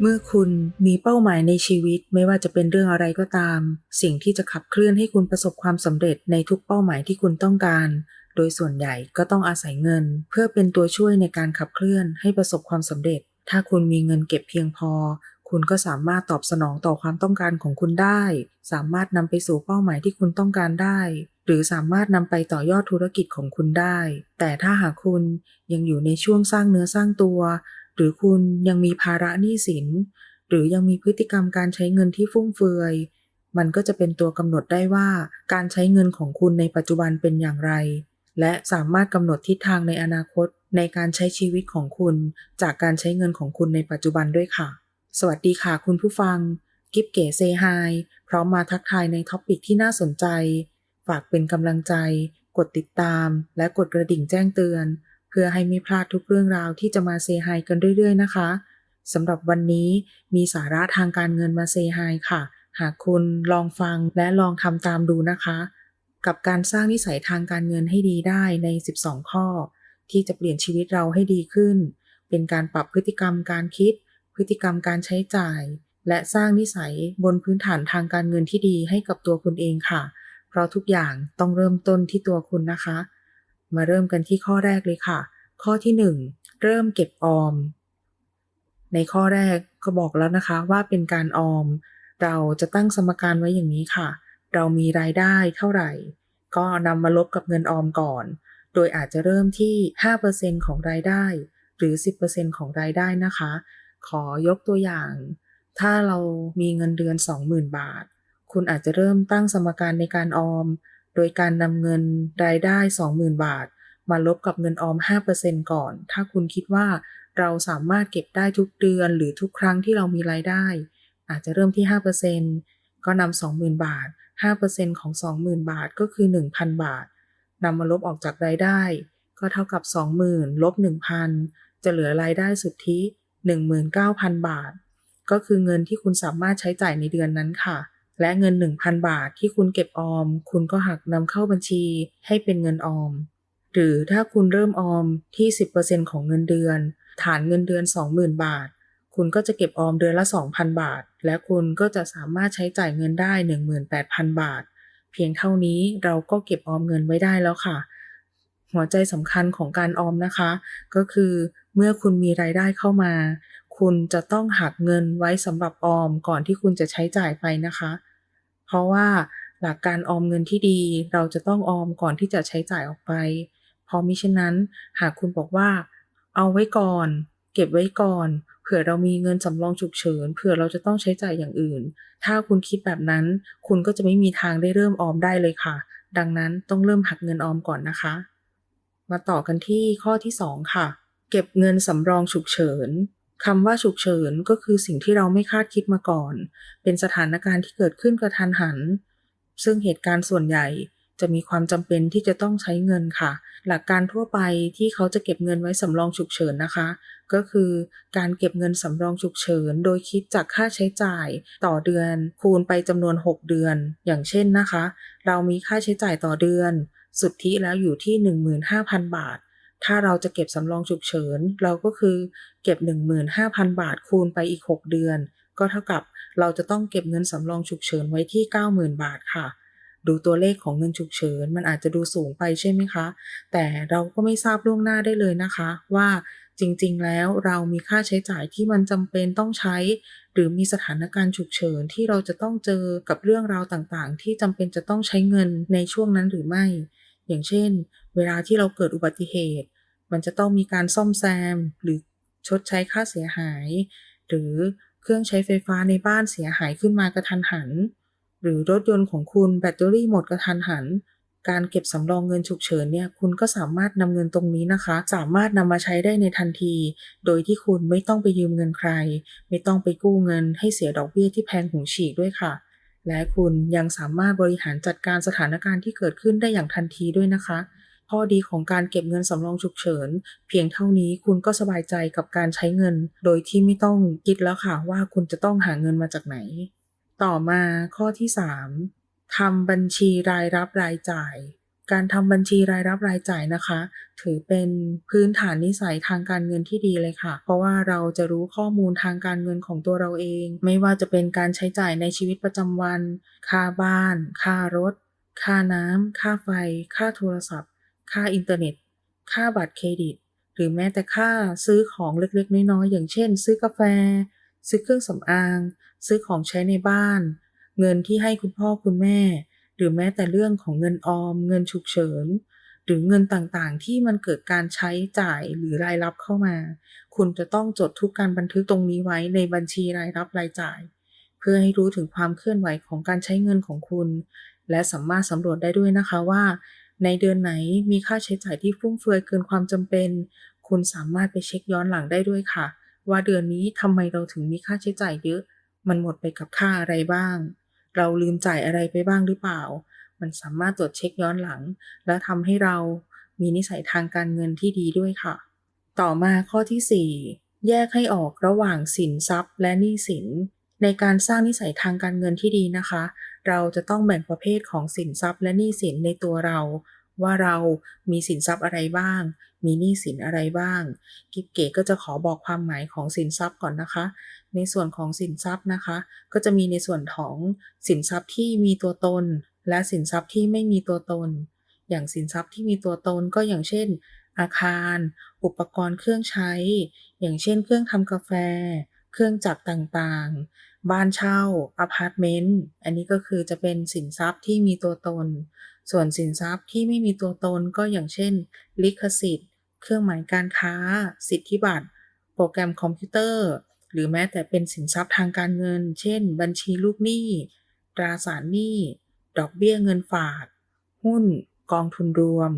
เมื่อคุณมีเป้าหมายในชีวิตไม่ว่าจะเป็นเรื่องอะไรก็ตาม สิ่งที่จะขับเคลื่อนให้คุณประสบความสำเร็จในทุกเป้าหมายที่คุณต้องการ โดยส่วนใหญ่ก็ต้องอาศัยเงิน เพื่อเป็นตัวช่วยในการขับเคลื่อนให้ประสบความสำเร็จ ถ้าคุณมีเงินเก็บเพียงพอ คุณก็สามารถตอบสนองต่อความต้องการของคุณได้ สามารถนำไปสู่เป้าหมายที่คุณต้องการได้ หรือสามารถนำไปต่อยอดธุรกิจของคุณได้ แต่ถ้าหากคุณยังอยู่ในช่วงสร้างเนื้อสร้างตัว หรือคุณยังมีภาระหนี้สิน หรือยังมีพฤติกรรมการใช้เงินที่ฟุ่มเฟือย มันก็จะเป็นตัวกำหนดได้ว่าการใช้เงินของคุณในปัจจุบันเป็นอย่างไร และสามารถกำหนดทิศทางในอนาคตในการใช้ชีวิตของคุณ จากการใช้เงินของคุณในปัจจุบันด้วยค่ะ สวัสดีค่ะคุณผู้ฟัง กิฟเก๋เซไฮพร้อมมาทักทายในท็อปิกที่น่าสนใจ ฝากเป็นกำลังใจ กดติดตาม และกดกระดิ่งแจ้งเตือน เพื่อให้ไม่พลาดทุกเรื่องราวที่จะมาเซฮายกันเรื่อยๆ นะคะสำหรับวันนี้มีสาระทางการเงินมาเซฮายค่ะ หากคุณลองฟังและลองทำตามดูนะคะ กับการสร้างนิสัยทางการเงินให้ดีได้ใน 12 ข้อ ที่จะเปลี่ยนชีวิตเราให้ดีขึ้น เป็นการปรับพฤติกรรมการคิด พฤติกรรมการใช้จ่าย และสร้างนิสัยบนพื้นฐานทางการเงินที่ดีให้กับตัวคุณเองค่ะ เพราะทุกอย่างต้องเริ่มต้นที่ตัวคุณนะคะ มาเริ่มกันที่ข้อแรกเลยค่ะ ข้อที่ 1 เริ่มเก็บออม ในข้อแรกก็บอกแล้วนะคะว่าเป็นการออม เราจะตั้งสมการไว้อย่างนี้ค่ะ เรามีรายได้เท่าไหร่ ก็นำมาลบกับเงินออมก่อน โดยอาจจะเริ่มที่ 5%ของรายได้ หรือ 10%ของรายได้นะคะ ขอยกตัวอย่าง ถ้าเรามีเงินเดือน 20,000 บาท คุณอาจจะเริ่มตั้งสมการในการออม โดยการนำเงินรายได้ 20,000 บาท มาลบกับเงินออม 5%ก่อน ถ้าคุณคิดว่าเราสามารถเก็บได้ทุกเดือนหรือทุกครั้งที่เรามีรายได้ อาจจะเริ่มที่ 5%ก็นำ20,000 บาท 5%ของ 20,000 บาทก็คือ 1,000 บาทนำมาลบออกจากรายได้ ก็เท่ากับ 20,000ลบ1,000 จะเหลือรายได้สุทธิ 19,000 บาท ก็คือเงินที่คุณสามารถใช้จ่ายในเดือนนั้นค่ะ และเงิน 1,000 บาทที่คุณเก็บออม คุณก็หักนำเข้าบัญชีให้เป็นเงินออม หรือถ้าคุณเริ่มออมที่ 10%ของเงินเดือน ฐานเงินเดือน 20,000 บาท คุณก็จะเก็บออมเดือนละ 2,000 บาท และคุณก็จะสามารถใช้จ่ายเงินได้ 18,000 บาท เพียงเท่านี้เราก็เก็บออมเงินไว้ได้แล้วค่ะ หัวใจสำคัญของการออมนะคะ ก็คือเมื่อคุณมีรายได้เข้ามาคุณจะต้องหักเงินไว้สำหรับออมก่อนที่คุณจะใช้จ่ายไปนะคะ เพราะว่าหลักการออมเงินที่ดี เราจะต้องออมก่อนที่จะใช้จ่ายออกไป เพราะมิฉะนั้นหากคุณบอกว่า เอาไว้ก่อน เก็บไว้ก่อนเผื่อเรามีเงินสำรองฉุกเฉินเผื่อเราจะต้องใช้จ่ายอย่างอื่น ถ้าคุณคิดแบบนั้น คุณก็จะไม่มีทางได้เริ่มออมได้เลยค่ะ ดังนั้นต้องเริ่มหักเงินออมก่อนนะคะ มาต่อกันที่ข้อที่ 2 ค่ะ เก็บเงินสำรองฉุกเฉิน คำว่าฉุกเฉินก็คือสิ่งที่เราไม่คาดคิดมาก่อน เป็นสถานการณ์ที่เกิดขึ้นกระทันหัน ซึ่งเหตุการณ์ส่วนใหญ่จะมีความจำเป็นที่จะต้องใช้เงินค่ะ หลักการทั่วไปที่เขาจะเก็บเงินไว้สำรองฉุกเฉินนะคะ ก็คือการเก็บเงินสำรองฉุกเฉิน โดยคิดจากค่าใช้จ่ายต่อเดือน คูณไปจำนวน 6 เดือน อย่างเช่นนะคะ เรามีค่าใช้จ่ายต่อเดือน สุทธิแล้วอยู่ที่ 15,000 บาท ถ้าเราจะเก็บสำรองฉุกเฉิน เราก็คือเก็บ 15,000 บาทคูณไปอีก 6 เดือน ก็เท่ากับเราจะต้องเก็บเงินสำรองฉุกเฉินไว้ที่ 90,000 บาทค่ะ ดูตัวเลขของเงินฉุกเฉินมันอาจจะดูสูงไปใช่ไหมคะ แต่เราก็ไม่ทราบล่วงหน้าได้เลยนะคะ ว่าจริงๆ แล้วเรามีค่าใช้จ่ายที่มันจำเป็นต้องใช้ หรือมีสถานการณ์ฉุกเฉินที่เราจะต้องเจอกับเรื่องราวต่างๆ ที่จำเป็นจะต้องใช้เงินในช่วงนั้นหรือไม่ อย่างเช่น เวลาที่เราเกิดอุบัติเหตุ มันจะต้องมีการซ่อมแซมหรือ ชดใช้ค่าเสียหาย หรือเครื่องใช้ไฟฟ้าในบ้านเสียหายขึ้นมากระทันหัน หรือรถยนต์ของคุณแบตเตอรี่หมดกระทันหัน การเก็บสำรองเงินฉุกเฉินเนี่ยคุณก็สามารถนำเงินตรงนี้นะคะ สามารถนำมาใช้ได้ในทันที โดยที่คุณไม่ต้องไปยืมเงินใคร ไม่ต้องไปกู้เงินให้เสียดอกเบี้ยที่แพงหูฉีกด้วยค่ะและคุณยังสามารถบริหารจัดการสถานการณ์ที่เกิดขึ้นได้อย่างทันทีด้วยนะคะ ข้อดีของการเก็บเงินสำรองฉุกเฉิน เพียงเท่านี้คุณก็สบายใจกับการใช้เงิน โดยที่ไม่ต้องคิดแล้วค่ะว่าคุณจะต้องหาเงินมาจากไหน ต่อมาข้อที่ 3ทำบัญชีรายรับรายจ่าย การทำบัญชีรายรับรายจ่ายนะคะ ถือเป็นพื้นฐานนิสัยทางการเงินที่ดีเลยค่ะ เพราะว่าเราจะรู้ข้อมูลทางการเงินของตัวเราเอง ไม่ว่าจะเป็นการใช้จ่ายในชีวิตประจำวัน ค่าบ้าน ค่ารถ ค่าน้ำค่าไฟ ค่าโทรศัพท์ ค่าอินเทอร์เน็ต ค่าบัตรเครดิต หรือแม้แต่ค่าซื้อของเล็กๆ น้อยๆ อย่างเช่น ซื้อกาแฟ ซื้อเครื่องสำอาง ซื้อของใช้ในบ้าน เงินที่ให้คุณพ่อคุณแม่ หรือแม้แต่เรื่องของเงินออม เงินฉุกเฉิน หรือเงินต่างๆ ที่มันเกิดการใช้จ่ายหรือรายรับเข้ามา คุณจะต้องจดทุกการบันทึกตรงนี้ไว้ในบัญชีรายรับรายจ่าย เพื่อให้รู้ถึงความเคลื่อนไหวของการใช้เงินของคุณ และสามารถสำรวจได้ด้วยนะคะว่า ในเดือนไหนมีค่าใช้จ่ายที่ฟุ่มเฟือยเกินความจำเป็น คุณสามารถไปเช็คย้อนหลังได้ด้วยค่ะ ว่าเดือนนี้ทำไมเราถึงมีค่าใช้จ่ายเยอะ มันหมดไปกับค่าอะไรบ้าง เราลืมจ่ายอะไรไปบ้างหรือเปล่า มันสามารถตรวจเช็คย้อนหลัง และทำให้เรามีนิสัยทางการเงินที่ดีด้วยค่ะ ต่อมาข้อที่ 4 แยกให้ออกระหว่างสินทรัพย์ และหนี้สิน ในการสร้างนิสัยทางการเงินที่ดีนะคะ เราจะต้องแบ่งประเภทของสินทรัพย์และหนี้สินในตัวเรา ว่าเรามีสินทรัพย์อะไรบ้าง มีหนี้สินอะไรบ้าง กิ๊บเก๋ก็จะขอบอกความหมายของสินทรัพย์ก่อนนะคะ ในส่วนของสินทรัพย์นะคะ ก็จะมีในส่วนของสินทรัพย์ที่มีตัวตน และสินทรัพย์ที่ไม่มีตัวตน อย่างสินทรัพย์ที่มีตัวตนก็อย่างเช่น อาคาร อุปกรณ์เครื่องใช้ อย่างเช่น เครื่องทำกาแฟ เครื่องจักรต่างๆ บ้านเช่าอพาร์ตเมนต์อันนี้ก็คือจะเป็นสินทรัพย์ที่มีตัวตน ส่วนสินทรัพย์ที่ไม่มีตัวตนก็อย่างเช่น ลิขสิทธิ์ เครื่องหมายการค้า สิทธิบัตร โปรแกรมคอมพิวเตอร์ หรือแม้แต่เป็นสินทรัพย์ทางการเงิน เช่น บัญชีลูกหนี้ ตราสารหนี้ ดอกเบี้ยเงินฝาก หุ้น กองทุนรวม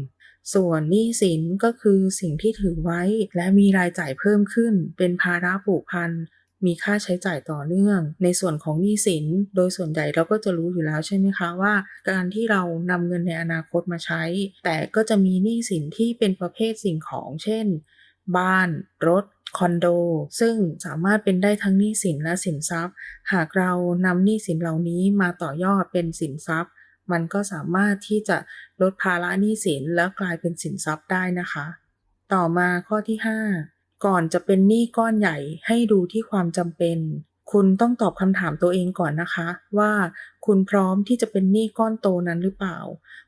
ส่วนหนี้สินก็คือสิ่งที่ถือไว้และมีรายจ่ายเพิ่มขึ้น เป็นภาระผูกพัน มีค่าใช้จ่ายต่อเนื่อง ในส่วนของหนี้สิน โดยส่วนใหญ่เราก็จะรู้อยู่แล้วใช่ไหมคะว่า การที่เรานำเงินในอนาคตมาใช้ แต่ก็จะมีหนี้สินที่เป็นประเภทสิ่งของ เช่น บ้าน รถคอนโด ซึ่งสามารถเป็นได้ทั้งหนี้สินและสินทรัพย์ หากเรานำหนี้สินเหล่านี้มาต่อยอดเป็นสินทรัพย์ มันก็สามารถที่จะลดภาระหนี้สินแล้วกลายเป็นสินทรัพย์ได้นะคะ ต่อมาข้อที่ 5 ก่อนจะเป็นหนี้ก้อนใหญ่ให้ดูที่ความจำเป็น คุณต้องตอบคำถามตัวเองก่อนนะคะ ว่าคุณพร้อมที่จะเป็นหนี้ก้อนโตนั้นหรือเปล่า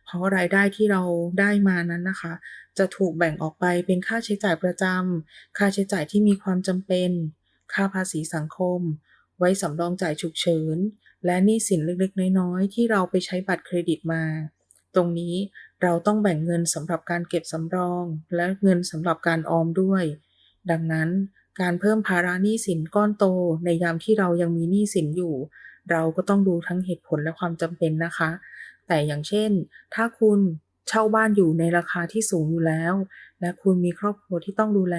เพราะรายได้ที่เราได้มานั้นนะคะ จะถูกแบ่งออกไปเป็นค่าใช้จ่ายประจำค่าใช้จ่ายที่มีความจำเป็น ค่าภาษีสังคม ไว้สำรองจ่ายฉุกเฉิน และหนี้สินเล็กๆ น้อยๆ ที่เราไปใช้บัตรเครดิตมา ตรงนี้เราต้องแบ่งเงินสำหรับการเก็บสำรอง และเงินสำหรับการออมด้วย ดังนั้นการเพิ่มภาระหนี้สินก้อนโตในยามที่เรายังมีหนี้สินอยู่ เราก็ต้องดูทั้งเหตุผลและความจำเป็นนะคะ แต่อย่างเช่น ถ้าคุณเช่าบ้านอยู่ในราคาที่สูงอยู่แล้ว และคุณมีครอบครัวที่ต้องดูแล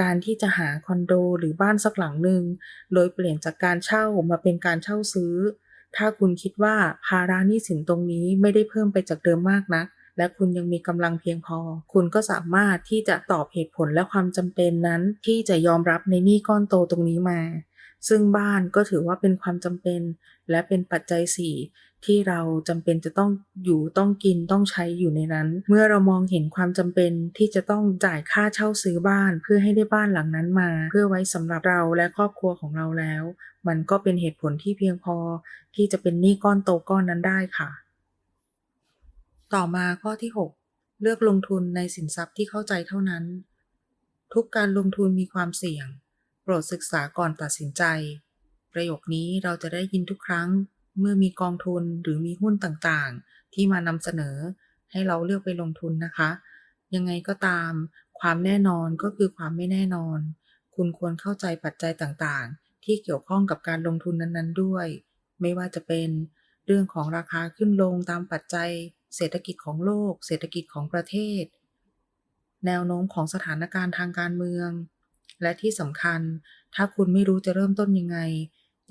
การที่จะหาคอนโดหรือบ้านสักหลังหนึ่งโดยเปลี่ยนจากการเช่ามาเป็นการเช่าซื้อ ถ้าคุณคิดว่าภาระหนี้สินตรงนี้ไม่ได้เพิ่มไปจากเดิมมากนัก และคุณยังมีกำลังเพียงพอ คุณก็สามารถที่จะตอบเหตุผลและความจำเป็นนั้น ที่จะยอมรับในหนี้ก้อนโตตรงนี้มา ซึ่งบ้านก็ถือว่าเป็นความจำเป็น และเป็นปัจจัยสี่ที่เราจำเป็นจะต้องอยู่ต้องกินต้องใช้อยู่ในนั้น เมื่อเรามองเห็นความจำเป็นที่จะต้องจ่ายค่าเช่าซื้อบ้าน เพื่อให้ได้บ้านหลังนั้นมา เพื่อไว้สำหรับเราและครอบครัวของเราแล้ว มันก็เป็นเหตุผลที่เพียงพอ ที่จะเป็นหนี้ก้อนโตก้อนนั้นได้ค่ะ ต่อมาข้อที่ 6 เลือกลงทุนในสินทรัพย์ที่เข้าใจเท่านั้น ทุกการลงทุนมีความเสี่ยง โปรดศึกษาก่อนตัดสินใจ ประโยคนี้เราจะได้ยินทุกครั้ง เมื่อมีกองทุนหรือมีหุ้นต่างๆ ที่มานำเสนอ ให้เราเลือกไปลงทุนนะคะ ยังไงก็ตาม ความแน่นอนก็คือความไม่แน่นอน คุณควรเข้าใจปัจจัยต่างๆ ที่เกี่ยวข้องกับการลงทุนนั้นๆด้วย ไม่ว่าจะเป็น เรื่องของราคาขึ้นลงตามปัจจัย เศรษฐกิจของโลก เศรษฐกิจของประเทศ แนวโน้มของสถานการณ์ทางการเมือง และที่สำคัญ ถ้าคุณไม่รู้จะเริ่มต้นยังไง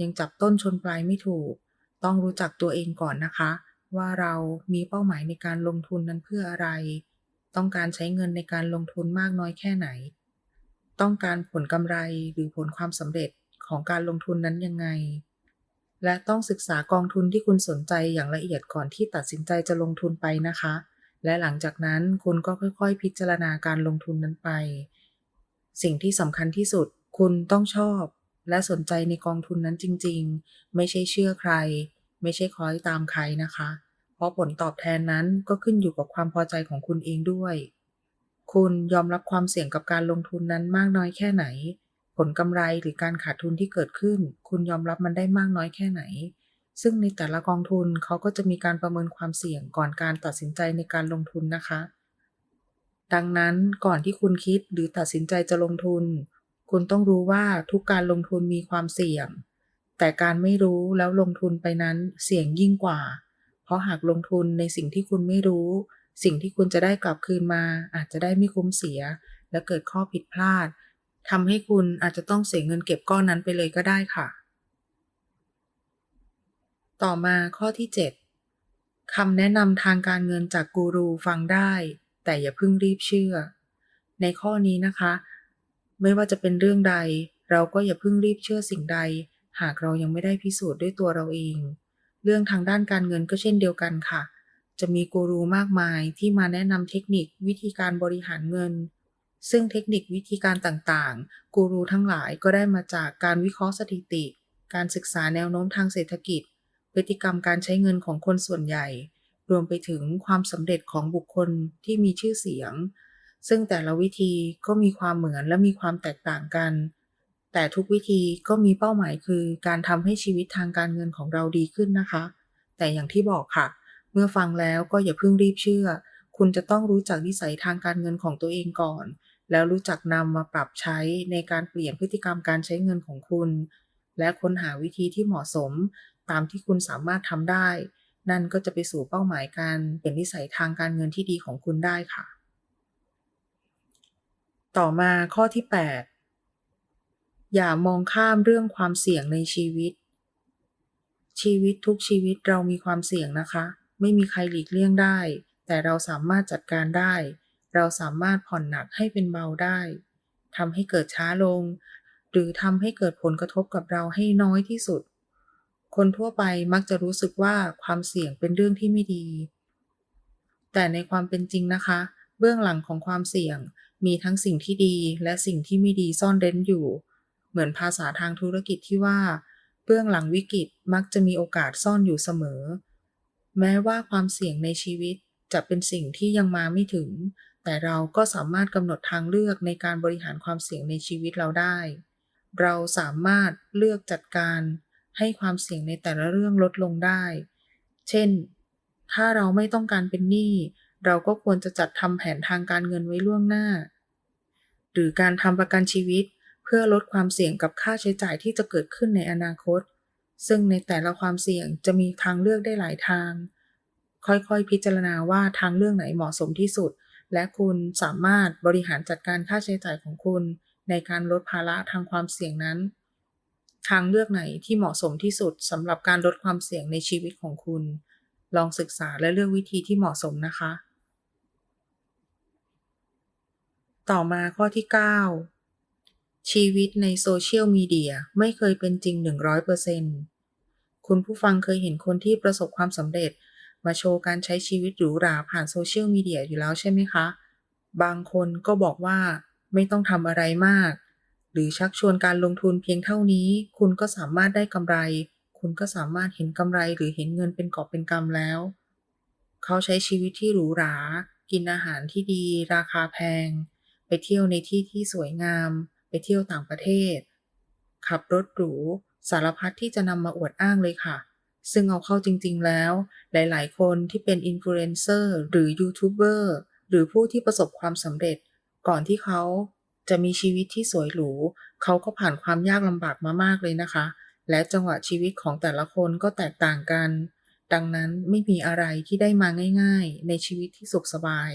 ยังจับต้นชนปลายไม่ถูก ต้องรู้จักตัวเองก่อนนะคะ ว่าเรามีเป้าหมายในการลงทุนนั้นเพื่ออะไร ต้องการใช้เงินในการลงทุนมากน้อยแค่ไหน ต้องการผลกำไรหรือผลความสำเร็จของการลงทุนนั้นยังไง และต้องศึกษากองทุนที่คุณสนใจอย่างละเอียดก่อนที่ตัดสินใจจะลงทุนไปนะคะ และหลังจากนั้นคุณก็ค่อยๆ พิจารณาการลงทุนนั้นไป สิ่งที่สำคัญที่สุดคุณต้องชอบ และสนใจในกองทุนนั้นจริงๆ ไม่ใช่เชื่อใคร ไม่ใช่คล้อยตามใครนะคะ เพราะผลตอบแทนนั้นก็ขึ้นอยู่กับความพอใจของคุณเองด้วย คุณยอมรับความเสี่ยงกับการลงทุนนั้นมากน้อยแค่ไหน ผลกำไรหรือการขาดทุนที่เกิดขึ้น คุณยอมรับมันได้มากน้อยแค่ไหน ซึ่งในแต่ละกองทุนเขาก็จะมีการประเมินความเสี่ยงก่อนการตัดสินใจในการลงทุนนะคะ ดังนั้นก่อนที่คุณคิดหรือตัดสินใจจะลงทุน คุณต้องรู้ว่าทุกการลงทุนมีความเสี่ยง แต่การไม่รู้แล้วลงทุนไปนั้นเสี่ยงยิ่งกว่า เพราะหากลงทุนในสิ่งที่คุณไม่รู้ สิ่งที่คุณจะได้กลับคืนมาอาจจะได้ไม่คุ้มเสีย และเกิดข้อผิดพลาด ทำให้คุณอาจจะต้องเสียเงินเก็บก้อนนั้นไปเลยก็ได้ค่ะ ต่อมาข้อที่ 7คำแนะนำทางการเงินจากกูรูฟังได้ แต่อย่าเพิ่งรีบเชื่อ ในข้อนี้นะคะ ไม่ว่าจะเป็นเรื่องใด เราก็อย่าเพิ่งรีบเชื่อสิ่งใด หากเรายังไม่ได้พิสูจน์ด้วยตัวเราเอง เรื่องทางด้านการเงินก็เช่นเดียวกันค่ะ จะมีกูรูมากมายที่มาแนะนำเทคนิควิธีการบริหารเงิน ซึ่งเทคนิควิธีการต่างๆ กูรูทั้งหลายก็ได้มาจากการวิเคราะห์สถิติ การศึกษาแนวโน้มทางเศรษฐกิจ พฤติกรรมการใช้เงินของคนส่วนใหญ่ รวมไปถึงความสำเร็จของบุคคลที่มีชื่อเสียง ซึ่งแต่ละวิธีก็มีความเหมือนและมีความแตกต่างกัน แต่ทุกวิธีก็มีเป้าหมายคือการทำให้ชีวิตทางการเงินของเราดีขึ้นนะคะ แต่อย่างที่บอกค่ะ เมื่อฟังแล้วก็อย่าเพิ่งรีบเชื่อ คุณจะต้องรู้จักนิสัยทางการเงินของตัวเองก่อน แล้วรู้จักนำมาปรับใช้ในการเปลี่ยนพฤติกรรมการใช้เงินของคุณ และค้นหาวิธีที่เหมาะสมตามที่คุณสามารถทำได้ นั่นก็จะไปสู่เป้าหมายการเปลี่ยนนิสัยทางการเงินที่ดีของคุณได้ค่ะ ต่อมาข้อที่ 8 อย่ามองข้ามเรื่องความเสี่ยงในชีวิต ชีวิตทุกชีวิตเรามีความเสี่ยงนะคะ ไม่มีใครหลีกเลี่ยงได้ แต่เราสามารถจัดการได้ เราสามารถผ่อนหนักให้เป็นเบาได้ทำให้เกิดช้าลง หรือทำให้เกิดผลกระทบกับเราให้น้อยที่สุด คนทั่วไปมักจะรู้สึกว่าความเสี่ยงเป็นเรื่องที่ไม่ดี แต่ในความเป็นจริงนะคะ เบื้องหลังของความเสี่ยงมีทั้งสิ่งที่ดีและสิ่งที่ไม่ดีซ่อนเร้นอยู่ เหมือนภาษาทางธุรกิจที่ว่า เบื้องหลังวิกฤตมักจะมีโอกาสซ่อนอยู่เสมอ แม้ว่าความเสี่ยงในชีวิตจะเป็นสิ่งที่ยังมาไม่ถึง แต่เราก็สามารถกำหนดทางเลือกในการบริหารความเสี่ยงในชีวิตเราได้ เราสามารถเลือกจัดการให้ความเสี่ยงในแต่ละเรื่องลดลงได้ เช่น ถ้าเราไม่ต้องการเป็นหนี้เราก็ควรจะจัดทำแผนทางการเงินไว้ล่วงหน้า หรือการทำประกันชีวิตเพื่อลดความเสี่ยงกับค่าใช้จ่ายที่จะเกิดขึ้นในอนาคต ซึ่งในแต่ละความเสี่ยงจะมีทางเลือกได้หลายทาง ค่อยๆพิจารณาว่าทางเลือกไหนเหมาะสมที่สุด และคุณสามารถบริหารจัดการค่าใช้จ่ายของคุณ ในการลดภาระทางความเสี่ยงนั้น ทางเลือกไหนที่เหมาะสมที่สุดสำหรับการลดความเสี่ยงในชีวิตของคุณ ลองศึกษาและเลือกวิธีที่เหมาะสมนะคะ ต่อมาข้อที่ 9 ชีวิตในโซเชียลมีเดียไม่เคยเป็นจริง 100%คุณผู้ฟังเคยเห็นคนที่ประสบความสำเร็จ มาโชว์การใช้ชีวิตหรูหราผ่านโซเชียลมีเดียอยู่แล้วใช่ไหมคะ บางคนก็บอกว่าไม่ต้องทำอะไรมาก หรือชักชวนการลงทุนเพียงเท่านี้ คุณก็สามารถได้กำไร คุณก็สามารถเห็นกำไรหรือเห็นเงินเป็นกอบเป็นกำแล้ว เขาใช้ชีวิตที่หรูหรา กินอาหารที่ดี ราคาแพง ไปเที่ยวในที่ที่สวยงาม ไปเที่ยวต่างประเทศ ขับรถหรู สารพัดที่จะนำมาอวดอ้างเลยค่ะ ซึ่งเอาเข้าจริงๆแล้ว หลายๆ คนที่เป็นอินฟลูเอนเซอร์หรือยูทูบเบอร์หรือผู้ที่ประสบความสำเร็จ ก่อนที่เขาจะมีชีวิตที่สวยหรู เขาก็ผ่านความยากลำบากมามากเลยนะคะ และจังหวะชีวิตของแต่ละคนก็แตกต่างกัน ดังนั้นไม่มีอะไรที่ได้มาง่ายๆ ในชีวิตที่สุขสบาย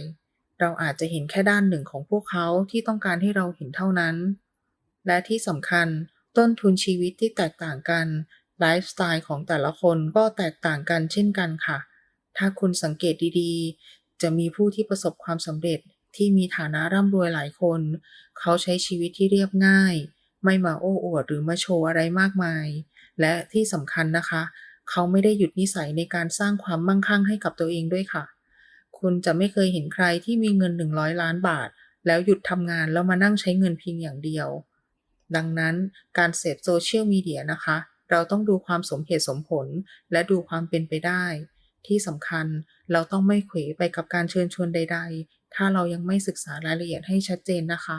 เราอาจจะเห็นแค่ด้านหนึ่งของพวกเขาที่ต้องการให้เราเห็นเท่านั้น และที่สำคัญต้นทุนชีวิตที่แตกต่างกัน ไลฟ์สไตล์ของแต่ละคนก็แตกต่างกันเช่นกันค่ะ ถ้าคุณสังเกตดีๆ จะมีผู้ที่ประสบความสำเร็จที่มีฐานะร่ำรวยหลายคน เขาใช้ชีวิตที่เรียบง่าย ไม่มาโอ้อวดหรือมาโชว์อะไรมากมาย และที่สำคัญนะคะ เขาไม่ได้หยุดนิสัยในการสร้างความมั่งคั่งให้กับตัวเองด้วยค่ะ คุณจะไม่เคยเห็นใครที่มีเงิน 100 ล้านบาท แล้วหยุดทำงานแล้วมานั่งใช้เงินเพียงอย่างเดียว ดังนั้นการเสพโซเชียลมีเดียนะคะ เราต้องดูความสมเหตุสมผล และดูความเป็นไปได้ ที่สำคัญเราต้องไม่เขวไปกับการเชิญชวนใด ๆ ถ้าเรายังไม่ศึกษารายละเอียดให้ชัดเจนนะคะ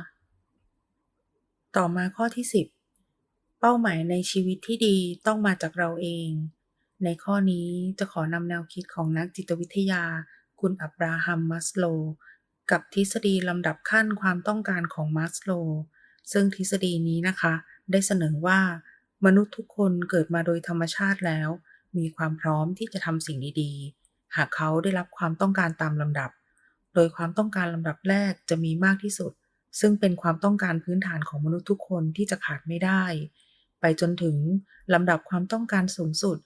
ต่อมาข้อที่ 10 เป้าหมายในชีวิตที่ดีต้องมาจากเราเอง ในข้อนี้จะขอนำแนวคิดของนักจิตวิทยา คุณอับราฮัม มัสโล กับทฤษฎีลำดับขั้นความต้องการของมัสโล ซึ่งทฤษฎีนี้นะคะ ได้เสนอว่า มนุษย์ทุกคนเกิดมาโดยธรรมชาติแล้ว มีความพร้อมที่จะทำสิ่งดีๆ หากเขาได้รับความต้องการตามลำดับ โดยความต้องการลำดับแรกจะมีมากที่สุด ซึ่งเป็นความต้องการพื้นฐานของมนุษย์ทุกคนที่จะขาดไม่ได้ ไปจนถึงลำดับความต้องการสูงสุด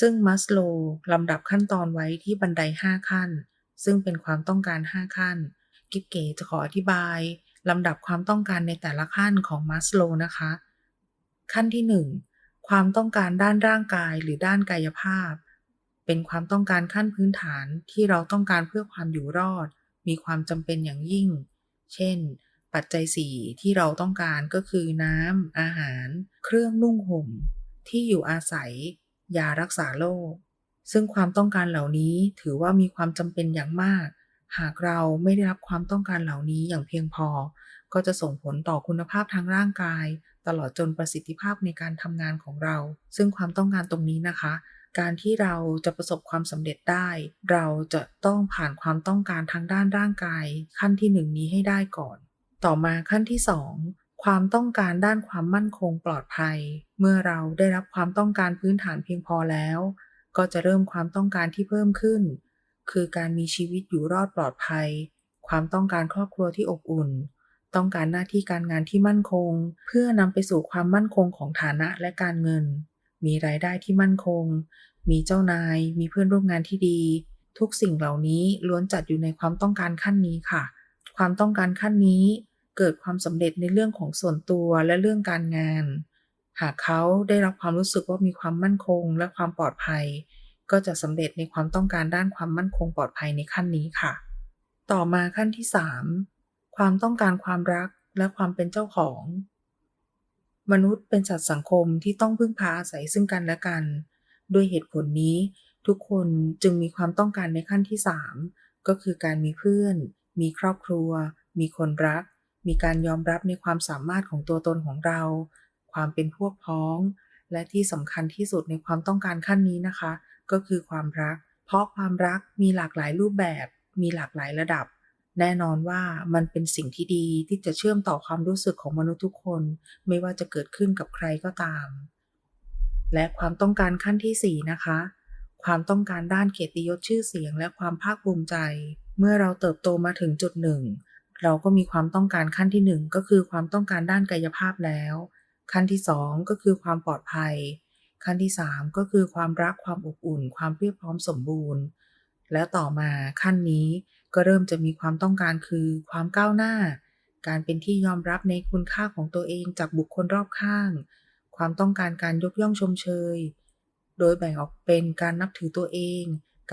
ซึ่งมัสโลลำดับขั้นตอนไว้ที่บันได 5 ขั้น ซึ่งเป็นความต้องการ 5 ขั้น กิบเก๋จะขออธิบายลำดับความต้องการในแต่ละขั้นของมัสโลนะคะ ขั้นที่ 1 ความต้องการด้านร่างกายหรือด้านกายภาพ เป็นความต้องการขั้นพื้นฐานที่เราต้องการเพื่อความอยู่รอด มีความจำเป็นอย่างยิ่ง เช่น ปัจจัย 4 ที่เราต้องการก็คือน้ำอาหาร เครื่องนุ่งห่ม ที่อยู่อาศัย ยารักษาโรคซึ่งความต้องการเหล่านี้ถือว่ามีความจำเป็นอย่างมาก หากเราไม่ได้รับความต้องการเหล่านี้อย่างเพียงพอ ก็จะส่งผลต่อคุณภาพทางร่างกาย ตลอดจนประสิทธิภาพในการทำงานของเรา ซึ่งความต้องการตรงนี้นะคะ การที่เราจะประสบความสำเร็จได้ เราจะต้องผ่านความต้องการทางด้านร่างกาย ขั้นที่หนึ่งนี้ให้ได้ก่อน ต่อมาขั้นที่2ความต้องการด้านความมั่นคงปลอดภัย เมื่อเราได้รับความต้องการพื้นฐานเพียงพอแล้ว ก็จะเริ่มความต้องการที่เพิ่มขึ้น คือการมีชีวิตอยู่รอดปลอดภัย ความต้องการครอบครัวที่อบอุ่น ต้องการหน้าที่การงานที่มั่นคง เพื่อนำไปสู่ความมั่นคงของฐานะและการเงิน มีรายได้ที่มั่นคง มีเจ้านาย มีเพื่อนร่วมงานที่ดี ทุกสิ่งเหล่านี้ล้วนจัดอยู่ในความต้องการขั้นนี้ค่ะ ความต้องการขั้นนี้เกิดความสำเร็จในเรื่องของส่วนตัวและเรื่องการงาน หากเขาได้รับความรู้สึกว่ามีความมั่นคงและความปลอดภัย ก็จะสำเร็จในความต้องการด้านความมั่นคงปลอดภัยในขั้นนี้ค่ะ ต่อมาขั้นที่ 3 ความต้องการความรักและความเป็นเจ้าของ มนุษย์เป็นสัตว์สังคมที่ต้องพึ่งพาอาศัยซึ่งกันและกัน ด้วยเหตุผลนี้ทุกคนจึงมีความต้องการในขั้นที่ 3 ก็คือการมีเพื่อน มีครอบครัว มีคนรัก มีการยอมรับในความสามารถของตัวตนของเรา ความเป็นพวกพ้อง และที่สำคัญที่สุดในความต้องการขั้นนี้นะคะ ก็คือความรัก เพราะความรักมีหลากหลายรูปแบบ มีหลากหลายระดับ แน่นอนว่ามันเป็นสิ่งที่ดีที่จะเชื่อมต่อความรู้สึกของมนุษย์ทุกคน ไม่ว่าจะเกิดขึ้นกับใครก็ตาม และความต้องการขั้นที่ 4 นะคะ ความต้องการด้านเกียรติยศชื่อเสียง และความภาคภูมิใจ เมื่อเราเติบโตมาถึงจุดหนึ่ง เราก็มีความต้องการขั้นที่ 1 ก็คือความต้องการด้านกายภาพแล้ว ขั้นที่ 2 ก็คือความปลอดภัย ขั้นที่ 3 ก็คือความรักความอบอุ่น ความเพียบพร้อมสมบูรณ์ และต่อมาขั้นนี้ ก็เริ่มจะมีความต้องการคือความก้าวหน้า การเป็นที่ยอมรับในคุณค่าของตัวเองจากบุคคลรอบข้าง ความต้องการการยกย่องชมเชย โดยแบ่งออกเป็นการนับถือตัวเอง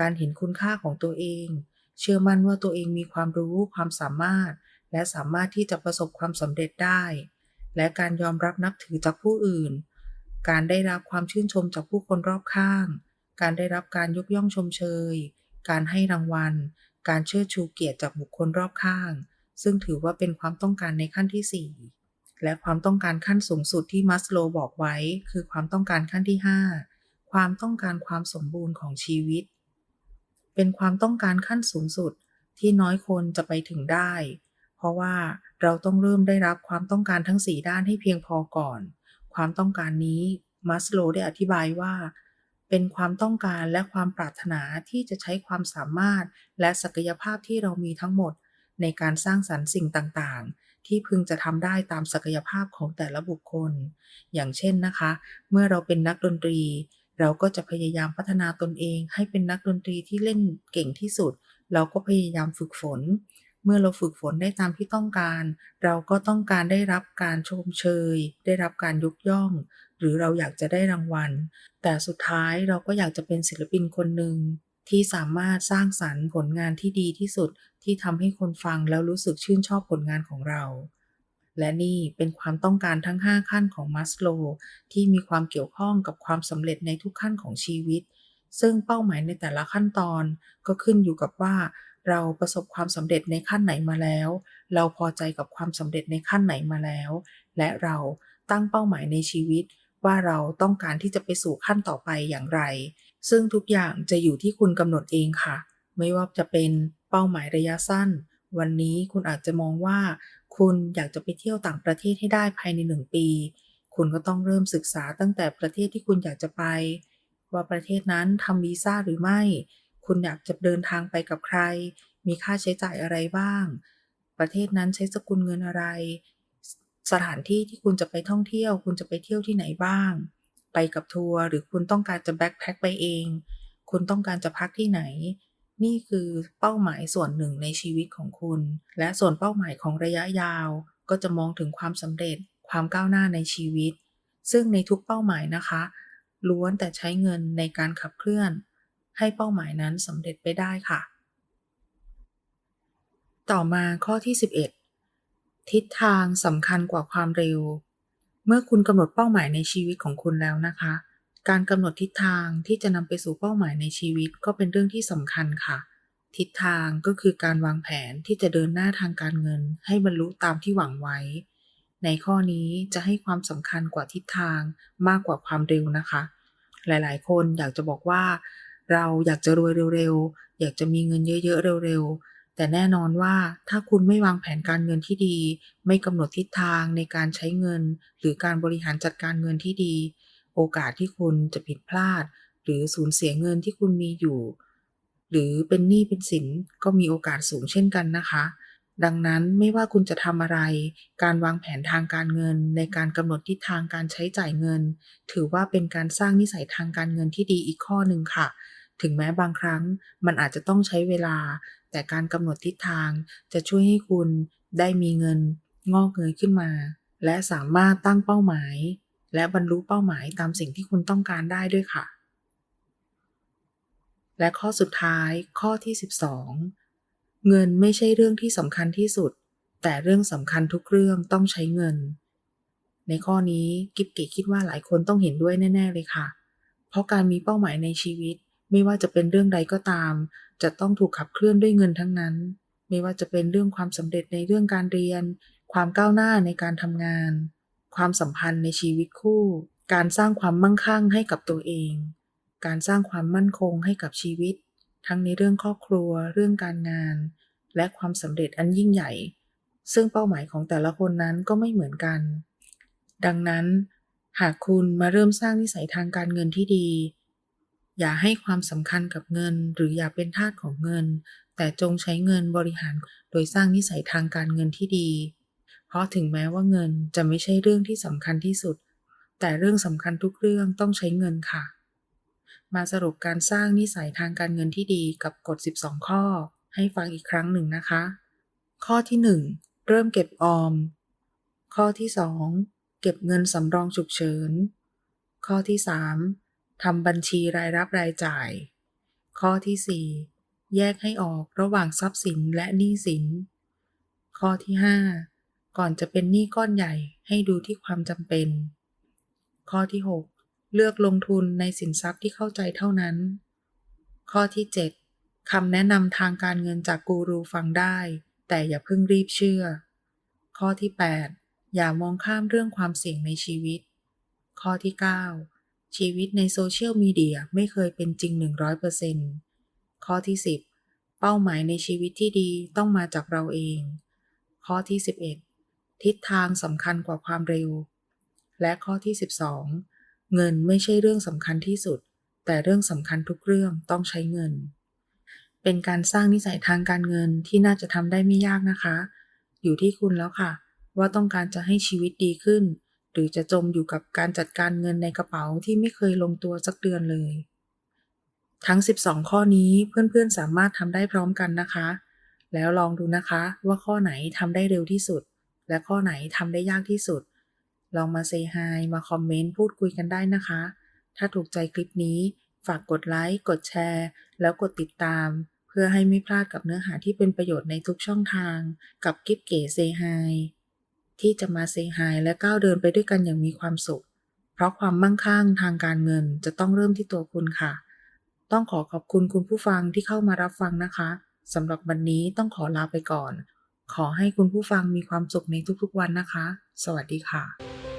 การเห็นคุณค่าของตัวเอง เชื่อมั่นว่าตัวเองมีความรู้ความสามารถ และสามารถที่จะประสบความสำเร็จได้ และการยอมรับนับถือจากผู้อื่น การได้รับความชื่นชมจากผู้คนรอบข้าง การได้รับการยกย่องชมเชย การให้รางวัล การเชิดชูเกียรติจากบุคคลรอบข้าง ซึ่งถือว่าเป็นความต้องการในขั้นที่ 4 และความต้องการขั้นสูงสุดที่มัสโลบอกไว้ คือความต้องการขั้นที่ 5 ความต้องการความสมบูรณ์ของชีวิต เป็นความต้องการขั้นสูงสุดที่น้อยคนจะไปถึงได้ เพราะว่าเราต้องเริ่มได้รับความต้องการทั้ง 4 ด้านให้เพียงพอก่อน ความต้องการนี้มัสโลได้อธิบายว่า เป็นความต้องการและความปรารถนาที่จะใช้ความสามารถ และศักยภาพที่เรามีทั้งหมด ในการสร้างสรรค์สิ่งต่างๆ ที่พึงจะทำได้ตามศักยภาพของแต่ละบุคคล อย่างเช่นนะคะ เมื่อเราเป็นนักดนตรี เราก็จะพยายามพัฒนาตนเอง ให้เป็นนักดนตรีที่เล่นเก่งที่สุด เราก็พยายามฝึกฝนเมื่อเราฝึกฝนได้ตามที่ต้องการ เราก็ต้องการได้รับการชมเชย ได้รับการยกย่อง หรือเราอยากจะได้รางวัล แต่สุดท้ายเราก็อยากจะเป็นศิลปินคนหนึ่งที่สามารถสร้างสรรค์ผลงานที่ดีที่สุดที่ทำให้คนฟังแล้วรู้สึกชื่นชอบผลงานของเรา และนี่เป็นความต้องการทั้ง 5 ขั้นของมัสโลว์ที่มีความเกี่ยวข้องกับความสำเร็จในทุกขั้นของชีวิต ซึ่งเป้าหมายในแต่ละขั้นตอน ก็ขึ้นอยู่กับว่า เราประสบความสำเร็จในขั้นไหนมาแล้ว เราพอใจกับความสำเร็จในขั้นไหนมาแล้ว และเราตั้งเป้าหมายในชีวิต ว่าเราต้องการที่จะไปสู่ขั้นต่อไปอย่างไร ซึ่งทุกอย่างจะอยู่ที่คุณกำหนดเองค่ะ ไม่ว่าจะเป็นเป้าหมายระยะสั้น วันนี้คุณอาจจะมองว่า คุณอยากจะไปเที่ยวต่างประเทศให้ได้ภายในหนึ่งปี คุณก็ต้องเริ่มศึกษาตั้งแต่ประเทศที่คุณอยากจะไป ว่าประเทศนั้นทำวีซ่าหรือไม่ คุณอยากจะเดินทางไปกับใคร มีค่าใช้จ่ายอะไรบ้าง ประเทศนั้นใช้สกุลเงินอะไร สถานที่ที่คุณจะไปท่องเที่ยว คุณจะไปเที่ยวที่ไหนบ้าง ไปกับทัวร์หรือคุณต้องการจะแบ็คแพ็คไปเอง คุณต้องการจะพักที่ไหน นี่คือเป้าหมายส่วนหนึ่งในชีวิตของคุณ และส่วนเป้าหมายของระยะยาว ก็จะมองถึงความสำเร็จ ความก้าวหน้าในชีวิต ซึ่งในทุกเป้าหมายนะคะ ล้วนแต่ใช้เงินในการขับเคลื่อน ให้เป้าหมายนั้นสำเร็จไปได้ค่ะ ต่อมาข้อที่ 11 ทิศทางสำคัญกว่าความเร็ว เมื่อคุณกำหนดเป้าหมายในชีวิตของคุณแล้วนะคะ การกำหนดทิศทางที่จะนำไปสู่เป้าหมายในชีวิตก็เป็นเรื่องที่สำคัญค่ะ ทิศทางก็คือการวางแผนที่จะเดินหน้าทางการเงิน ให้บรรลุตามที่หวังไว้ ในข้อนี้จะให้ความสำคัญกว่าทิศทางมากกว่าความเร็วนะคะ หลายๆ คนอยากจะบอกว่า เราอยากจะรวยเร็วๆ อยากจะมีเงินเยอะๆ เร็วๆ แต่แน่นอนว่าถ้าคุณไม่วางแผนการเงินที่ดี ไม่กำหนดทิศทางในการใช้เงิน หรือการบริหารจัดการเงินที่ดี โอกาสที่คุณจะผิดพลาด หรือสูญเสียเงินที่คุณมีอยู่ หรือเป็นหนี้เป็นสินก็มีโอกาสสูงเช่นกันนะคะ ดังนั้นไม่ว่าคุณจะทำอะไร การวางแผนทางการเงิน ในการกำหนดทิศทางการใช้จ่ายเงิน ถือว่าเป็นการสร้างนิสัยทางการเงินที่ดีอีกข้อหนึ่งค่ะถึงแม้บางครั้งมันอาจจะต้องใช้เวลา แต่การกำหนดทิศทางจะช่วยให้คุณได้มีเงินงอกเงยขึ้นมา และสามารถตั้งเป้าหมาย และบรรลุเป้าหมายตามสิ่งที่คุณต้องการได้ด้วยค่ะ และข้อสุดท้ายข้อที่ 12 เงินไม่ใช่เรื่องที่สำคัญที่สุด แต่เรื่องสำคัญทุกเรื่องต้องใช้เงิน ในข้อนี้กิบเก๋คิดว่าหลายคนต้องเห็นด้วยแน่ ๆ เลยค่ะ เพราะการมีเป้าหมายในชีวิต ไม่ว่าจะเป็นเรื่องใดก็ตาม จะต้องถูกขับเคลื่อนด้วยเงินทั้งนั้น ไม่ว่าจะเป็นเรื่องความสำเร็จในเรื่องการเรียน ความก้าวหน้าในการทำงาน ความสัมพันธ์ในชีวิตคู่ การสร้างความมั่งคั่งให้กับตัวเอง การสร้างความมั่นคงให้กับชีวิต ทั้งในเรื่องครอบครัว เรื่องการงาน และความสำเร็จอันยิ่งใหญ่ ซึ่งเป้าหมายของแต่ละคนนั้นก็ไม่เหมือนกัน ดังนั้น หากคุณมาเริ่มสร้างนิสัยทางการเงินที่ดี อย่าให้ความสำคัญกับเงิน หรืออย่าเป็นทาสของเงิน แต่จงใช้เงินบริหารโดยสร้างนิสัยทางการเงินที่ดี เพราะถึงแม้ว่าเงินจะไม่ใช่เรื่องที่สำคัญที่สุด แต่เรื่องสำคัญทุกเรื่องต้องใช้เงินค่ะ มาสรุปการสร้างนิสัยทางการเงินที่ดีกับกฎ 12 ข้อ ให้ฟังอีกครั้งหนึ่งนะคะ ข้อที่ 1 เริ่มเก็บออม ข้อที่ 2 เก็บเงินสำรองฉุกเฉิน ข้อที่ 3 ทำบัญชีรายรับรายจ่าย ข้อที่ 4 แยกให้ออกระหว่างทรัพย์สินและหนี้สิน ข้อที่ 5 ก่อนจะเป็นหนี้ก้อนใหญ่ให้ดูที่ความจำเป็น ข้อที่ 6 เลือกลงทุนในสินทรัพย์ที่เข้าใจเท่านั้น ข้อที่ 7 คำแนะนำทางการเงินจากกูรูฟังได้ แต่อย่าเพิ่งรีบเชื่อ ข้อที่ 8 อย่ามองข้ามเรื่องความเสี่ยงในชีวิต ข้อที่ 9 ชีวิตในโซเชียลมีเดียไม่เคยเป็นจริง 100%ข้อที่ 10 เป้าหมายในชีวิตที่ดีต้องมาจากเราเอง ข้อที่ 11 ทิศทางสำคัญกว่าความเร็ว และข้อที่ 12 เงินไม่ใช่เรื่องสำคัญที่สุด แต่เรื่องสำคัญทุกเรื่องต้องใช้เงิน เป็นการสร้างนิสัยทางการเงินที่น่าจะทำได้ไม่ยากนะคะ อยู่ที่คุณแล้วค่ะ ว่าต้องการจะให้ชีวิตดีขึ้น หรือจะจมอยู่กับการจัดการเงินในกระเป๋าที่ไม่เคยลงตัวสักเดือนเลย ทั้ง 12 ข้อนี้เพื่อนๆสามารถทำได้พร้อมกันนะคะ แล้วลองดูนะคะว่าข้อไหนทำได้เร็วที่สุด และข้อไหนทำได้ยากที่สุด ลองมาเซฮายมาคอมเมนต์พูดคุยกันได้นะคะ ถ้าถูกใจคลิปนี้ ฝากกดไลค์กดแชร์ แล้วกดติดตาม เพื่อให้ไม่พลาดกับเนื้อหาที่เป็นประโยชน์ในทุกช่องทาง กับกิฟเก๋เซฮาย ที่จะมาเซฮายและก้าวเดินไปด้วยกันอย่างมีความสุข เพราะความมั่งคั่งทางการเงินจะต้องเริ่มที่ตัวคุณค่ะ ต้องขอขอบคุณคุณผู้ฟังที่เข้ามารับฟังนะคะสำหรับวันนี้ต้องขอลาไปก่อน ขอให้คุณผู้ฟังมีความสุขในทุกๆวันนะคะ สวัสดีค่ะ